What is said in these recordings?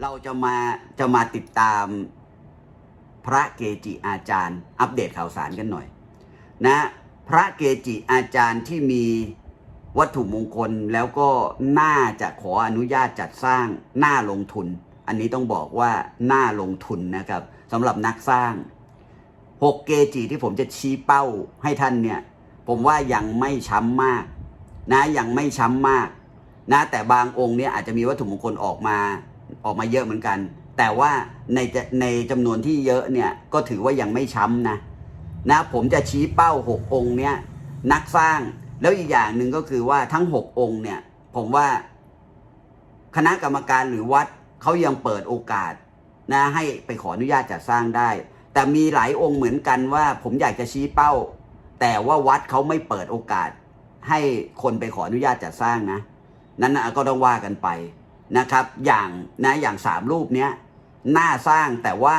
เราจะมาจะมาติดตามพระเกจิอาจารย์ อัปเดตข่าวสารกันหน่อยนะพระเกจิอาจารย์ที่มีวัตถุมงคลแล้วก็น่าจะขออนุญาตจัดสร้างน่าลงทุน อันนี้ต้องบอกว่าน่าลงทุนนะครับสำหรับนักสร้างหกเกจิที่ผมจะชี้เป้าให้ท่านเนี่ยผมว่ายังไม่ช้ำมากนะยังไม่ช้ำมากนะแต่บางองค์เนี่ยอาจจะมีวัตถุมงคลออกมา ออกมาเยอะเหมือนกัน แต่ว่าในในจำนวนที่เยอะเนี่ยก็ถือว่ายังไม่ช้ำนะนะผมจะชี้เป้าหกองค์เนี่ยนักสร้างแล้วอีกอย่างหนึ่งก็คือว่าทั้งหกองค์เนี่ยผมว่าคณะกรรมการหรือวัดเขายังเปิดโอกาสนะให้ไปขออนุญาตจัดสร้างได้ แต่มีหลายองค์เหมือนกันว่า ผมอยากจะชี้เป้า แต่ว่าวัดเขาไม่เปิดโอกาส ให้คนไปขออนุญาตจัดสร้างนะ นั้นนะก็ต้องว่ากันไป นะครับ อย่างนะอย่างสามรูปเนี้ยน่าสร้างแต่ว่า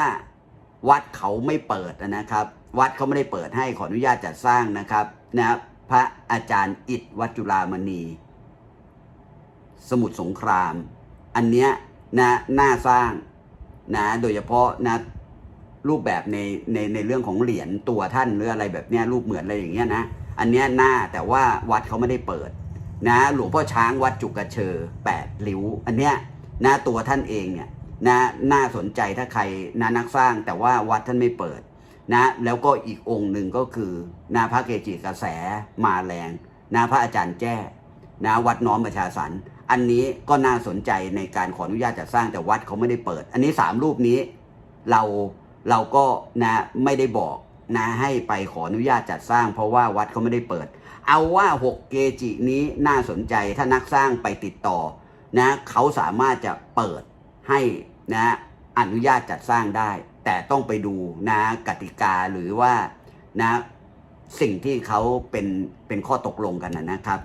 วัดเขาไม่เปิดนะครับ วัดเขาไม่ได้เปิดให้ขออนุญาตจัดสร้างนะครับนะพระอาจารย์อิฐวัดจุฬามณี สมุทรสงคราม อันเนี้ยนะน่าสร้างนะโดยเฉพาะนะรูปแบบในในในเรื่องของเหรียญตัวท่านหรืออะไรแบบเนี้ยรูปเหมือนอะไรอย่างเงี้ยนะอันเนี้ยน่าแต่ว่าวัดเขาไม่ได้เปิด นะหลวงพ่อช้างวัดจุกกระเชอแปดริ้ว อันเนี้ยนะตัวท่านเองเนี่ยนะน่าสนใจถ้าใครนะนักสร้างแต่ว่าวัดท่านไม่เปิดนะแล้วก็อีกองค์หนึ่งก็คือนะพระเกจิกระแสมาแรงนะพระอาจารย์แจ้นะวัดน้อมประชาสรรค์อันนี้ก็น่าสนใจในการขออนุญาตจัดสร้างแต่วัดเขาไม่ได้เปิด อันนี้สามรูปนี้เราเราก็นะไม่ได้บอกนะให้ไปขออนุญาตจัดสร้าง เพราะว่าวัดเขาไม่ได้เปิด เอาว่า 6 เกจินี้น่าสนใจถ้านักสร้างไปติดต่อนะเขาสามารถจะเปิดให้นะอนุญาตจัดสร้างได้ แต่ต้องไปดูนะกติกาหรือว่านะสิ่งที่เขาเป็นเป็นข้อตกลงกันนะนะครับ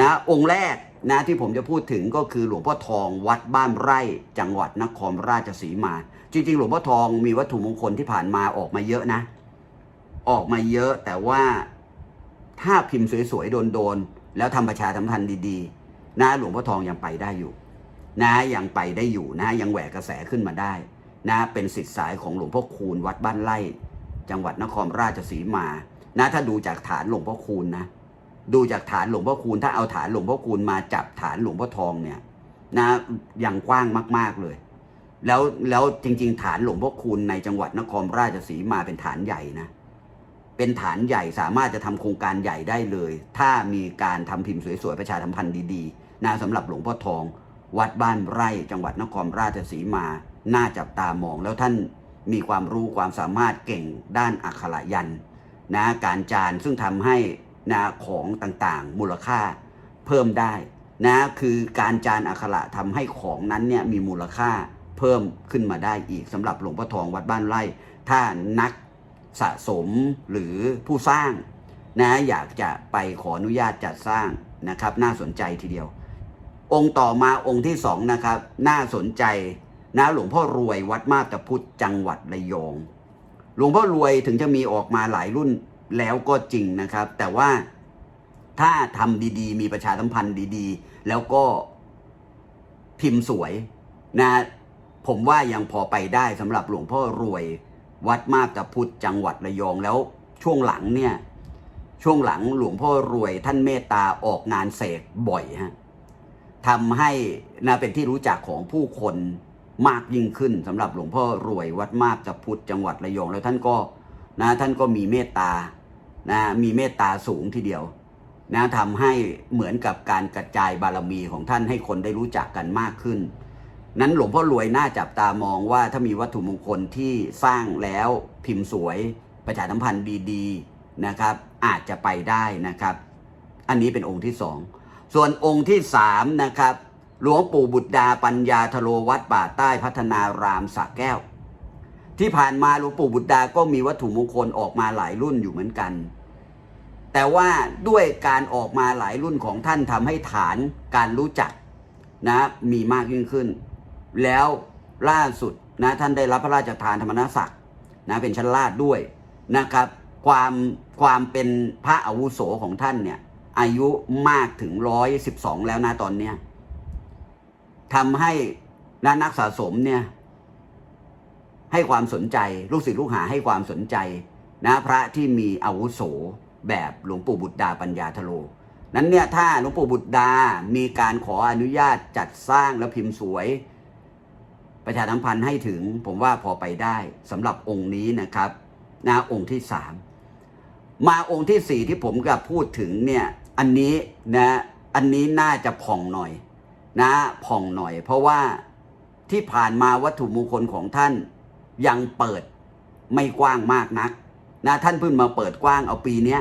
นะองค์แรกนะที่ผมจะพูดถึงก็คือหลวงพ่อทองวัดบ้านไร่จังหวัดนครราชสีมา จริงๆ หลวงพ่อทองมีวัตถุมงคลที่ผ่านมาออกมาเยอะนะ ออกมาเยอะแต่ว่า ถ้าพิมพ์สวยๆ โดนๆ แล้วทำประชาสัมพันธ์ดีๆ นะหลวงพ่อทองยังไปได้อยู่ นะยังไปได้อยู่นะยังแหวกกระแสขึ้นมาได้ นะเป็นสิทธิ์สายของหลวงพ่อคูณวัดบ้านไร่ จังหวัดนครราชสีมา นะถ้าดูจากฐานหลวงพ่อคูณนะดูจากฐานหลวงพ่อคูณถ้าเอาฐานหลวงพ่อคูณมาจับฐานหลวงพ่อทองเนี่ยนะยังกว้างมากๆเลย แล้วแล้วจริง ๆ ฐานหลวงพ่อคูณในจังหวัดนครราชสีมาเป็นฐานใหญ่นะ เป็นฐานใหญ่สามารถจะทำโครงการใหญ่ได้เลย ถ้ามีการทำพิมพ์สวยๆ ประชาสัมพันธ์ดีๆนะสำหรับหลวงพ่อทอง วัดบ้านไร่จังหวัดนครราชสีมา น่าจับตามองแล้วท่านมีความรู้ความสามารถเก่งด้านอักขระยันนะการจานซึ่งทำให้นะของต่างๆ มูลค่าเพิ่มได้นะคือการจานอักขระทำให้ของนั้นเนี่ยมีมูลค่าเพิ่มขึ้นมาได้อีกสำหรับหลวงพ่อทองวัดบ้านไร่ ถ้านัก สะสมหรือผู้สร้างนะอยากจะไปขออนุญาตจัดสร้างนะครับ น่าสนใจทีเดียว องค์ต่อมาองค์ที่สองนะครับ น่าสนใจนะหลวงพ่อรวยวัดมาบตาพุทธจังหวัดระยอง หลวงพ่อรวยถึงจะมีออกมาหลายรุ่นแล้วก็จริงนะครับ แต่ว่าถ้าทำดีๆ มีประชาสัมพันธ์ดีๆ แล้วก็พิมพ์สวยนะผมว่ายังพอไปได้สำหรับหลวงพ่อรวย วัดมาบตาพุธจังหวัดระยองแล้วช่วงหลังเนี่ยช่วงหลังหลวงพ่อรวยท่านเมตตาออกงานเสกบ่อยฮะทำให้นะเป็นที่รู้จักของผู้คนมากยิ่งขึ้นสำหรับหลวงพ่อรวยวัดมาบตาพุธจังหวัดระยองแล้วท่านก็นะท่านก็มีเมตตานะมีเมตตาสูงทีเดียวนะทำให้เหมือนกับการกระจายบารมีของท่านให้คนได้รู้จักกันมากขึ้น นั้นหลวงพ่อรวยน่าจับตามองว่าถ้ามีวัตถุมงคลที่สร้างแล้วพิมพ์สวย ประชาสัมพันธ์ดีๆนะครับ อาจจะไปได้นะครับ อันนี้เป็นองค์ที่สองส่วนองค์ที่สามนะครับหลวงปู่บุตรดาปัญญาทโลวัดป่าใต้พัฒนารามสักแก้ว ที่ผ่านมาหลวงปู่บุตรดาก็มีวัตถุมงคลออกมาหลายรุ่นอยู่เหมือนกัน แต่ว่าด้วยการออกมาหลายรุ่นของท่านทำให้ฐานการรู้จักนะมีมากยิ่งขึ้น แล้วล่าสุดนะท่านได้รับพระราชทานธรรมนศักดิ์นะเป็นชั้นลาดด้วยนะครับ ความความเป็นพระอาวุโสของท่านเนี่ยอายุมากถึงร้อยสิบสองแล้วนะตอนเนี้ยทำให้นะนักสะสมเนี่ยให้ความสนใจลูกศิษย์ลูกหาให้ความสนใจนะพระที่มีอาวุโสแบบหลวงปู่บุตรดาปัญญาทโล นั้นเนี่ยถ้าหลวงปู่บุตรดา มีการขออนุญาตจัดสร้างและพิมพ์สวย ประชาสัมพันธ์ให้ถึงผมว่าพอไปได้สำหรับองค์นี้นะครับนะองค์ที่สามมาองค์ที่สี่ที่ผมกับพูดถึงเนี่ยอันนี้นะอันนี้น่าจะผ่องหน่อยนะผ่องหน่อย เพราะว่าที่ผ่านมาวัตถุมงคลของท่านยังเปิดไม่กว้างมากนักนะท่านเพิ่งมาเปิดกว้างเอาปีนี้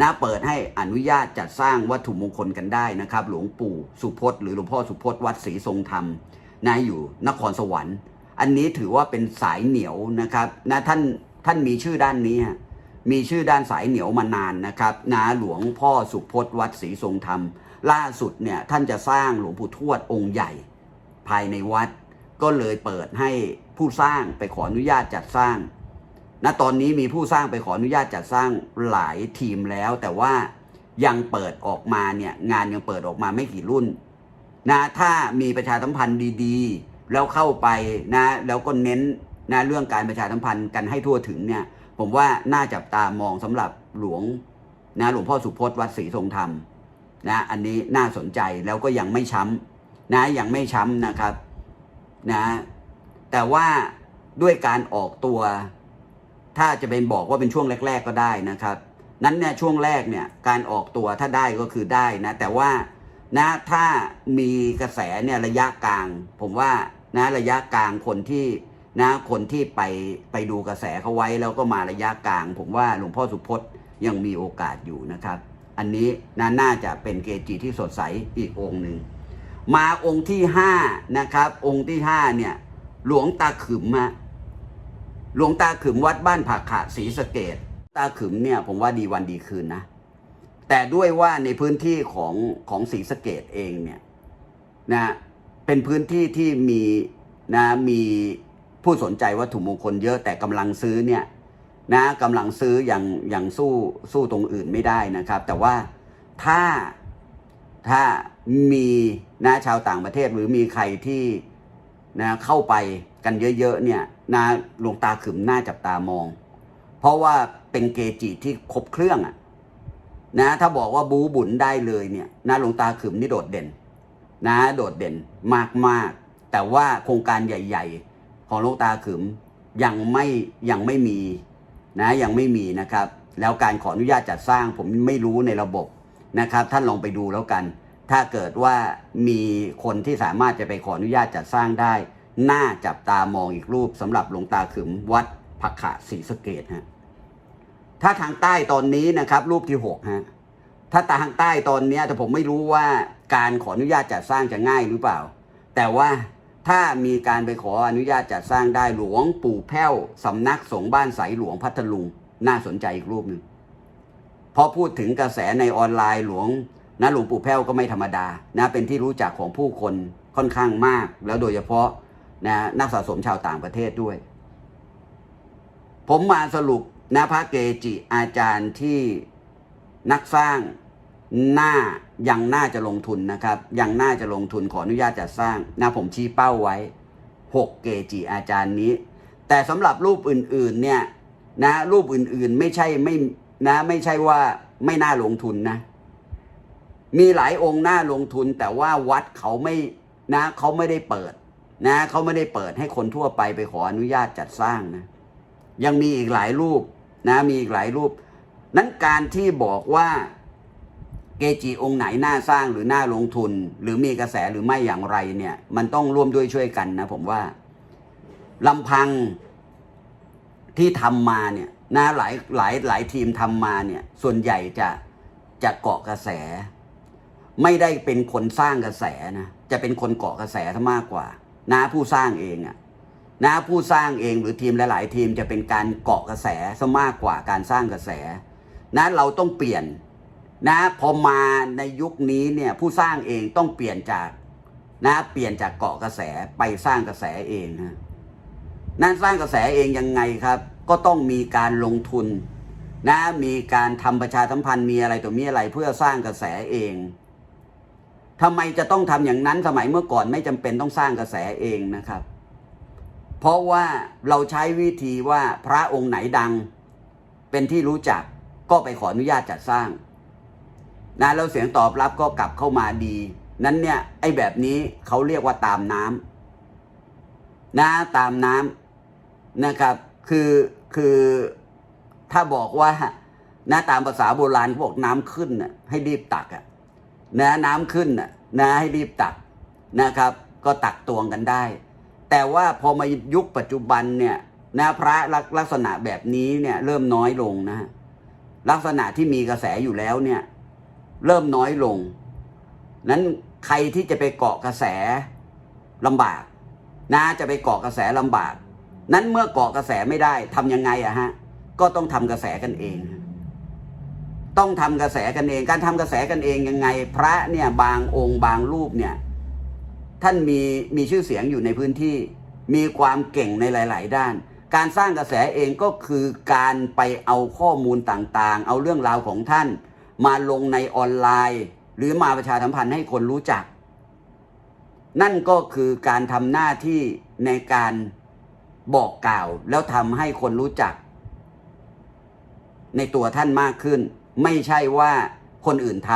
นะเปิดให้อนุญาตจัดสร้างวัตถุมงคลกันได้นะครับ หลวงปู่สุพจน์หรือหลวงพ่อสุพจน์วัดศรีทรงธรรม นะอยู่นครสวรรค์ อันนี้ถือว่าเป็นสายเหนียวนะครับนะท่านท่านมีชื่อด้านนี้ มีชื่อด้านสายเหนียวมานานนะครับนะหลวงพ่อสุพจน์วัดศรีทรงธรรม ล่าสุดเนี่ยท่านจะสร้างหลวงปู่ทวดองค์ใหญ่ ภายในวัด ก็เลยเปิดให้ผู้สร้างไปขออนุญาตจัดสร้างณตอนนี้มีผู้สร้างไปขออนุญาตจัดสร้างหลายทีมแล้ว แต่ว่ายังเปิดออกมาเนี่ยงานยังเปิดออกมาไม่กี่รุ่น นะถ้ามีประชาสัมพันธ์ดีๆ แล้วเข้าไปนะแล้วก็เน้นนะเรื่องการประชาสัมพันธ์กันให้ทั่วถึงเนี่ยผมว่าน่าจับตามองสำหรับหลวงนะหลวงพ่อสุพจน์วัดศรีทรงธรรมนะอันนี้น่าสนใจแล้วก็ยังไม่ช้ำนะยังไม่ช้ำนะครับนะแต่ว่าด้วยการออกตัว ถ้าจะเป็นบอกว่าเป็นช่วงแรก ๆ ก็ได้นะครับ นั้นเนี่ยช่วงแรกเนี่ยการออกตัวถ้าได้ก็คือได้นะแต่ว่า นะถ้ามีกระแสเนี่ยระยะกลาง ผมว่านะระยะกลางคนที่นะคนที่ไปไปดูกระแสเขาไว้แล้วก็มาระยะกลาง ผมว่าหลวงพ่อสุพจน์ยังมีโอกาสอยู่นะครับ อันนี้นะน่าจะเป็นเกจิที่สดใสอีกองค์หนึ่งมาองค์ที่ห้านะครับ องค์ที่ห้าเนี่ยหลวงตาขึมฮะหลวงตาขึมวัดบ้านผักขะศรีสะเกดตาขึมเนี่ยผมว่าดีวันดีคืนนะ แต่ด้วยว่าในพื้นที่ของของศรีสะเกดเองเนี่ยนะเป็นพื้นที่ที่มีนะมีผู้สนใจวัตถุมงคลเยอะแต่กำลังซื้อเนี่ยนะกำลังซื้ออย่างอย่างสู้สู้ตรงอื่นไม่ได้นะครับ แต่ว่าถ้าถ้ามีนะชาวต่างประเทศหรือมีใครที่นะเข้าไปกันเยอะๆเนี่ยนะหลวงตาขึมหน่าจับตามอง เพราะว่าเป็นเกจิที่ครบเครื่องอะ นะถ้าบอกว่าบูบุญได้เลยเนี่ยนะหลวงตาขึมนี่โดดเด่น นะโดดเด่นมากๆ แต่ว่าโครงการใหญ่ ๆ ของหลวงตาขึมยังไม่ยังไม่มีนะยังไม่มีนะครับ แล้วการขออนุญาตจัดสร้างผมไม่รู้ในระบบนะครับ ท่านลองไปดูแล้วกัน ถ้าเกิดว่ามีคนที่สามารถจะไปขออนุญาตจัดสร้างได้ น่าจับตามองอีกรูปสำหรับหลวงตาขึมวัดผักขะศรีสเกดฮะ ถ้าทางใต้ตอนนี้นะครับ รูปที่หกฮะถ้าทางใต้ตอนนี้แต่ผมไม่รู้ว่าการขออนุญาตจัดสร้างจะง่ายหรือเปล่า แต่ว่าถ้ามีการไปขออนุญาตจัดสร้างได้หลวงปู่แพ้วสำนักสงฆ์บ้านใสหลวงพัทลุงน่าสนใจอีกรูปหนึ่งพอพูดถึงกระแสในออนไลน์หลวงนะหลวงปู่แพ้วก็ไม่ธรรมดานะเป็นที่รู้จักของผู้คนค่อนข้างมาก แล้วโดยเฉพาะนะนักสะสมชาวต่างประเทศด้วย ผมมาสรุป นะพระเกจิอาจารย์ที่นักสร้างหน่ายังน่าจะลงทุนนะครับ ยังน่าจะลงทุนขออนุญาตจัดสร้างนะผมชี้เป้าไว้ 6 เกจิอาจารย์นี้ แต่สำหรับรูปอื่นๆเนี่ยนะรูปอื่นๆไม่ใช่ไม่นะไม่ใช่ว่าไม่น่าลงทุนนะ มีหลายองค์น่าลงทุน แต่ว่าวัดเขาไม่นะเขาไม่ได้เปิดนะเขาไม่ได้เปิดให้คนทั่วไปไปขออนุญาตจัดสร้างนะยังมีอีกหลายรูป นะมีอีกหลายรูป นั้นการที่บอกว่าเกจิองค์ไหนน่าสร้างหรือน่าลงทุน หรือมีกระแสหรือไม่อย่างไรเนี่ยมันต้องร่วมด้วยช่วยกันนะผมว่าลำพังที่ทำมาเนี่ยนะหลายหลายหลายทีมทำมาเนี่ยส่วนใหญ่จะจะเกาะกระแส ไม่ได้เป็นคนสร้างกระแสนะจะเป็นคนเกาะกระแสซะมากกว่านะผู้สร้างเองอะ นะผู้สร้างเองหรือทีมหลาย ๆ ทีมจะเป็นการเกาะกระแสซะมากกว่าการสร้างกระแสนะเราต้องเปลี่ยนนะพอมาในยุคนี้เนี่ยผู้สร้างเองต้องเปลี่ยนจากนะเปลี่ยนจากเกาะกระแสไปสร้างกระแสเองนะนั้นสร้างกระแสเองยังไงครับ ก็ต้องมีการลงทุนนะมีการทำประชาสัมพันธ์มีอะไรตัวมีอะไรเพื่อสร้างกระแสเองทำไมจะต้องทำอย่างนั้นสมัยเมื่อก่อนไม่จำเป็นต้องสร้างกระแสเองนะครับ เพราะว่าเราใช้วิธีว่าพระองค์ไหนดัง เป็นที่รู้จักก็ไปขออนุญาตจัดสร้างนะแล้วเสียงตอบรับก็กลับเข้ามาดี นั้นเนี่ยไอ้แบบนี้เขาเรียกว่าตามน้ำนะตามน้ำนะครับคือคือถ้าบอกว่านะตามภาษาโบราณเขาบอกน้ำขึ้นน่ะให้รีบตักอะนะน้ำขึ้นน่ะนะให้รีบตักนะครับ ก็ตักตวงกันได้ แต่ว่าพอมายุคปัจจุบันเนี่ยนะพระลักลักษณะแบบนี้เนี่ยเริ่มน้อยลงนะฮะลักษณะที่มีกระแสอยู่แล้วเนี่ย เริ่มน้อยลง นั้นใครที่จะไปเกาะกระแสลำบาก นะจะไปเกาะกระแสลำบาก นั้นเมื่อเกาะกระแสไม่ได้ทำยังไงอะฮะ ก็ต้องทำกระแสกันเอง ต้องทำกระแสกันเอง การทำกระแสกันเองยังไง พระเนี่ยบางองค์บางรูปเนี่ย ท่านมีมีชื่อเสียงอยู่ในพื้นที่ มีความเก่งในหลาย ๆ ด้าน การสร้างกระแสเองก็คือการไปเอาข้อมูลต่างๆ เอาเรื่องราวของท่าน มาลงในออนไลน์ หรือมาประชาสัมพันธ์ให้คนรู้จัก นั่นก็คือการทำหน้าที่ในการบอกกล่าวแล้วทำให้คนรู้จัก ในตัวท่านมากขึ้น ไม่ใช่ว่าคนอื่นท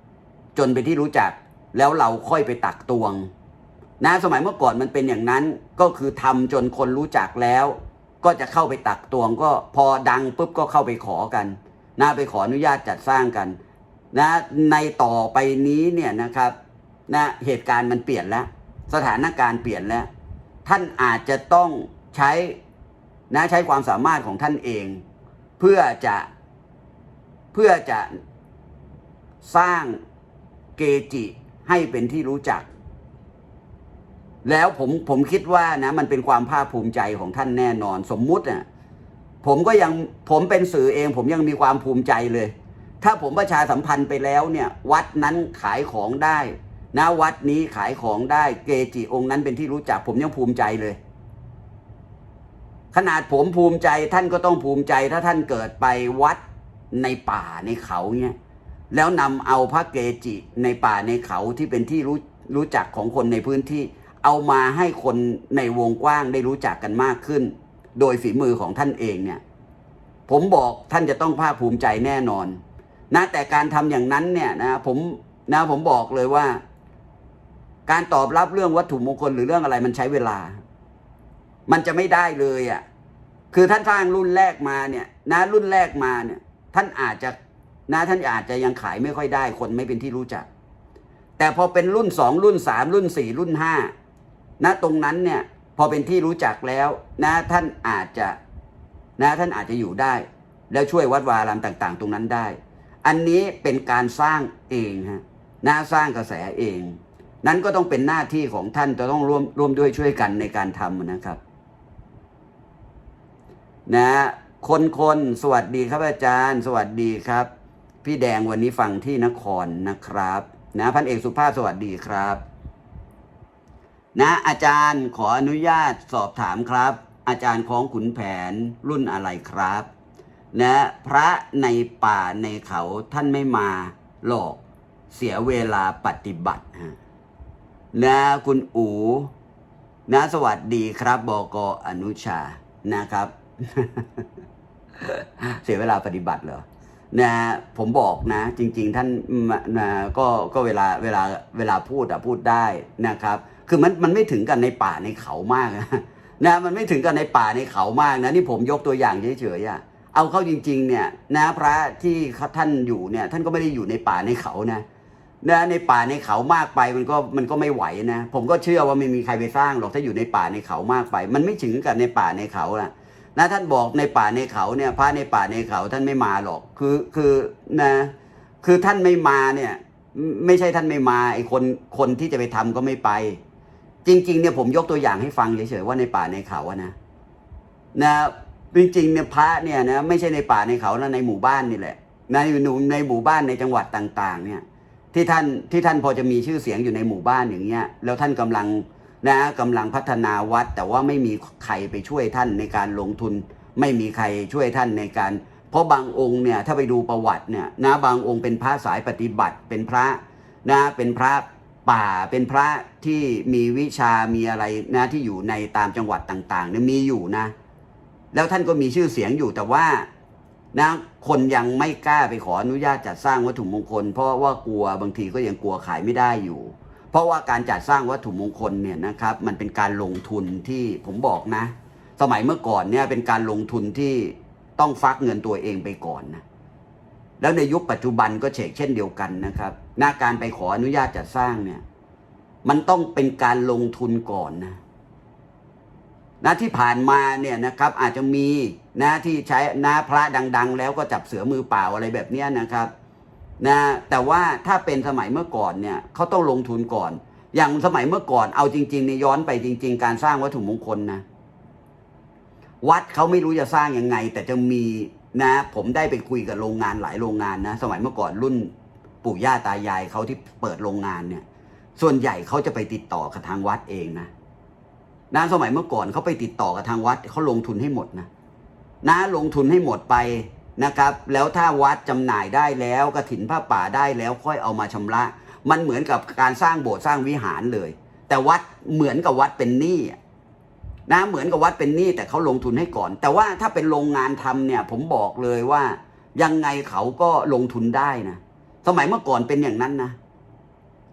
ำจนเป็นที่รู้จักแล้วเราค่อยไปตักตวง นะสมัยเมื่อก่อนมันเป็นอย่างนั้นก็คือทำจนคนรู้จักแล้ว ก็จะเข้าไปตักตวงก็พอดังปุ๊บก็เข้าไปขอกันนะไปขออนุญาตจัดสร้างกันนะในต่อไปนี้เนี่ยนะครับนะเหตุการณ์มันเปลี่ยนแล้ว สถานการณ์เปลี่ยนแล้ว ท่านอาจจะต้องใช้นะใช้ความสามารถของท่านเอง เพื่อจะเพื่อจะสร้างเกจิให้เป็นที่รู้จัก แล้วผมผมคิดว่านะมันเป็นความภาคภูมิใจของท่านแน่นอน สมมุติน่ะผมก็ยังผมเป็นสื่อเอง ผมยังมีความภูมิใจเลย ถ้าผมประชาสัมพันธ์ไปแล้วเนี่ยวัดนั้นขายของได้นะวัดนี้ขายของได้เกจิองค์นั้นเป็นที่รู้จัก ผมยังภูมิใจเลย ขนาดผมภูมิใจท่านก็ต้องภูมิใจ ถ้าท่านเกิดไปวัดในป่าในเขาเนี่ยแล้วนำเอาพระเกจิในป่าในเขาที่เป็นที่รู้รู้จักของคนในพื้นที่ เอามาให้คนในวงกว้างได้รู้จักกันมากขึ้น โดยฝีมือของท่านเองเนี่ย ผมบอกท่านจะต้องภาคภูมิใจแน่นอน นะแต่การทำอย่างนั้นเนี่ยนะผมนะผมบอกเลยว่า การตอบรับเรื่องวัตถุมงคลหรือเรื่องอะไรมันใช้เวลา มันจะไม่ได้เลยอะ่ะคือท่านสร้างรุ่นแรกมาเนี่ยนะรุ่นแรกมาเนี่ย ท่านอาจจะนะท่านอาจจะยังขายไม่ค่อยได้คนไม่เป็นที่รู้จัก แต่พอเป็นรุ่นสองรุ่นสามรุ่นสี่รุ่นห้า นะตรงนั้นเนี่ยพอเป็นที่รู้จักแล้วนะท่านอาจจะนะท่านอาจจะอยู่ได้ แล้วช่วยวัดวารามต่าง ๆ ตรงนั้นได้ อันนี้เป็นการสร้างเองฮะนะสร้างกระแสเอง นั้นก็ต้องเป็นหน้าที่ของท่านจะต้องร่วมร่วมด้วยช่วยกันในการทำนะครับนะคนคนสวัสดีครับอาจารย์ สวัสดีครับ พี่แดงวันนี้ฟังที่นครนะครับ นะพันเอกสุภาพสวัสดีครับ นะอาจารย์ขออนุญาตสอบถามครับ อาจารย์ของขุนแผนรุ่นอะไรครับ นะพระในป่าในเขาท่านไม่มาหลอกเสียเวลาปฏิบัตินะคุณอูนะสวัสดีครับบกอนุชานะครับ เสียเวลาปฏิบัติเหรอนะผมบอกนะ จริง ๆ ท่านนะก็ก็เวลาเวลาเวลาพูดอะพูดได้นะครับ คือมันมันไม่ถึงกันในป่าในเขามากนะนะมันไม่ถึงกันในป่าในเขามากนะนี่ผมยกตัวอย่างเฉยๆอะเอาเข้าจริงๆเนี่ยนะพระที่ท่านอยู่เนี่ยท่านก็ไม่ได้อยู่ในป่าในเขานะนะในป่าในเขามากไปมันก็มันก็ไม่ไหวนะผมก็เชื่อว่าไม่มีใครไปสร้างหรอกถ้าอยู่ในป่าในเขามากไป มันไม่ถึงกับในป่าในเขานะนะท่านบอกในป่าในเขาเนี่ยพระในป่าในเขาท่านไม่มาหรอกคือคือนะคือท่านไม่มาเนี่ยไม่ใช่ท่านไม่มาไอ้คนคนที่จะไปทำก็ไม่ไป จริง ๆ เนี่ยผมยกตัวอย่างให้ฟังเฉยๆว่าในป่าในเขาอะนะนะจริงๆเนี่ยพระเนี่ยนะไม่ใช่ในป่าในเขานะในหมู่บ้านนี่แหละ ในหนูในหมู่บ้านในจังหวัดต่าง ๆ เนี่ย ที่ท่านที่ท่านพอจะมีชื่อเสียงอยู่ในหมู่บ้านอย่างเงี้ยแล้วท่านกำลังนะกำลังพัฒนาวัด แต่ว่าไม่มีใครไปช่วยท่านในการลงทุน ไม่มีใครช่วยท่านในการ เพราะบางองค์เนี่ยถ้าไปดูประวัติเนี่ยนะบางองค์เป็นพระสายปฏิบัติเป็นพระนะเป็นพระ ป่าเป็นพระที่มีวิชามีอะไรนะที่อยู่ในตามจังหวัดต่างๆเนี่ยมีอยู่นะ แล้วท่านก็มีชื่อเสียงอยู่แต่ว่านะคนยังไม่กล้าไปขออนุญาตจัดสร้างวัตถุมงคล เพราะว่ากลัวบางทีก็ยังกลัวขายไม่ได้อยู่ เพราะว่าการจัดสร้างวัตถุมงคลเนี่ยนะครับ มันเป็นการลงทุนที่ผมบอกนะ สมัยเมื่อก่อนเนี่ยเป็นการลงทุนที่ต้องฟักเงินตัวเองไปก่อนนะ แล้วในยุคปัจจุบันก็เชกเช่นเดียวกันนะครับหน้าการไปขออนุญาตจัดสร้างเนี่ย มันต้องเป็นการลงทุนก่อนนะนะที่ผ่านมาเนี่ยนะครับ อาจจะมีนะที่ใช้นะพระดัง ๆ แล้วก็จับเสือมือเปล่าอะไรแบบนี้นะครับนะแต่ว่าถ้าเป็นสมัยเมื่อก่อนเนี่ยเขาต้องลงทุนก่อน อย่างสมัยเมื่อก่อนเอาจริงๆเนี่ยย้อนไปจริง ๆ การสร้างวัตถุมงคลนะวัดเขาไม่รู้จะสร้างยังไง แต่จะมี นะผมได้ไปคุยกับโรงงานหลายโรงงานนะ สมัยเมื่อก่อนรุ่นปู่ย่าตายายเขาที่เปิดโรงงานเนี่ย ส่วนใหญ่เขาจะไปติดต่อกับทางวัดเองนะนะสมัยเมื่อก่อนเขาไปติดต่อกับทางวัดเขาลงทุนให้หมดนะนะลงทุนให้หมดไปนะครับ แล้วถ้าวัดจำหน่ายได้แล้วกระถินผ้าป่าได้แล้วค่อยเอามาชำระ มันเหมือนกับการสร้างโบสถ์สร้างวิหารเลย แต่วัดเหมือนกับวัดเป็นหนี้ นะเหมือนกับวัดเป็นหนี้แต่เขาลงทุนให้ก่อน แต่ว่าถ้าเป็นโรงงานทำเนี่ย ผมบอกเลยว่า ยังไงเขาก็ลงทุนได้นะสมัยเมื่อก่อนเป็นอย่างนั้นนะ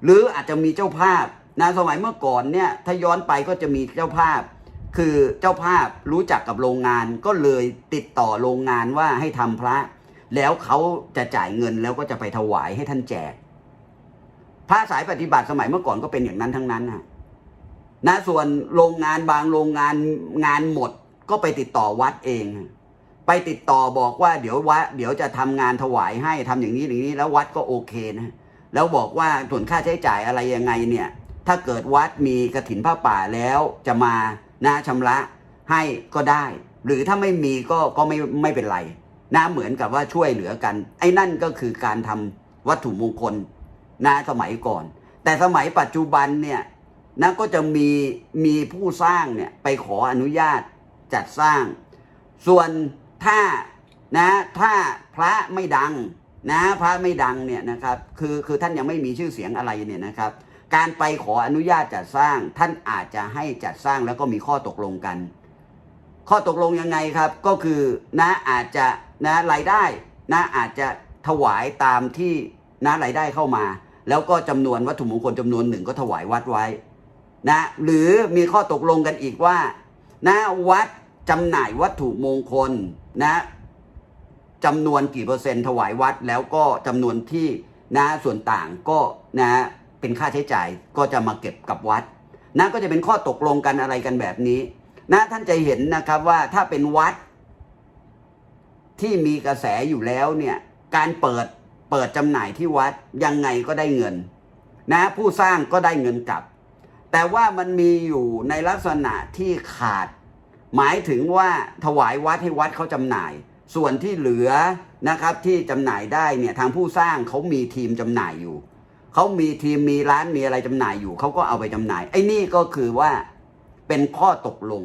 หรืออาจจะมีเจ้าภาพนะสมัยเมื่อก่อนเนี่ย ถ้าย้อนไปก็จะมีเจ้าภาพ คือเจ้าภาพรู้จักกับโรงงานก็เลยติดต่อโรงงานว่าให้ทำพระ แล้วเขาจะจ่ายเงินแล้วก็จะไปถวายให้ท่านแจกพระสายปฏิบัติสมัยเมื่อก่อนก็เป็นอย่างนั้นทั้งนั้นนะ นะส่วนโรงงานบางโรงงานงานหมดก็ไปติดต่อวัดเอง ไปติดต่อบอกว่าเดี๋ยววัดเดี๋ยวจะทำงานถวายให้ทำอย่างนี้อย่างนี้ แล้ววัดก็โอเคนะแล้วบอกว่าส่วนค่าใช้จ่ายอะไรยังไงเนี่ย ถ้าเกิดวัดมีกระถินผ้าป่าแล้วจะมานะชำระให้ก็ได้ หรือถ้าไม่มีก็ก็ไม่ไม่เป็นไรนะเหมือนกับว่าช่วยเหลือกัน ไอ้นั่นก็คือการทำวัตถุมงคลนะสมัยก่อน แต่สมัยปัจจุบันเนี่ย นะก็จะมีมีผู้สร้างเนี่ยไปขออนุญาตจัดสร้าง ส่วนถ้านะถ้าพระไม่ดังนะพระไม่ดังเนี่ยนะครับคือคือท่านยังไม่มีชื่อเสียงอะไรเนี่ยนะครับ การไปขออนุญาตจัดสร้าง ท่านอาจจะให้จัดสร้างแล้วก็มีข้อตกลงกัน ข้อตกลงยังไงครับก็คือนะอาจจะนะรายได้นะอาจจะถวายตามที่นะรายได้เข้ามา แล้วก็จำนวนวัตถุมงคลจำนวนหนึ่งก็ถวายวัดไว้ นะหรือมีข้อตกลงกันอีกว่านะวัดจำหน่ายวัตถุมงคลนะจำนวนกี่เปอร์เซ็นต์ถวายวัด แล้วก็จำนวนที่นะส่วนต่างก็นะเป็นค่าใช้จ่ายก็จะมาเก็บกับวัดนะก็จะเป็นข้อตกลงกันอะไรกันแบบนี้นะท่านจะเห็นนะครับว่าถ้าเป็นวัด ที่มีกระแสอยู่แล้วเนี่ยการเปิดเปิดจำหน่ายที่วัดยังไงก็ได้เงิน นะผู้สร้างก็ได้เงินกลับ แต่ว่ามันมีอยู่ในลักษณะที่ขาด หมายถึงว่าถวายวัดให้วัดเขาจำหน่าย ส่วนที่เหลือนะครับที่จำหน่ายได้เนี่ยทางผู้สร้างเขามีทีมจำหน่ายอยู่เขามีทีมมีร้านมีอะไรจำหน่ายอยู่เขาก็เอาไปจำหน่าย ไอ้นี่ก็คือว่าเป็นข้อตกลง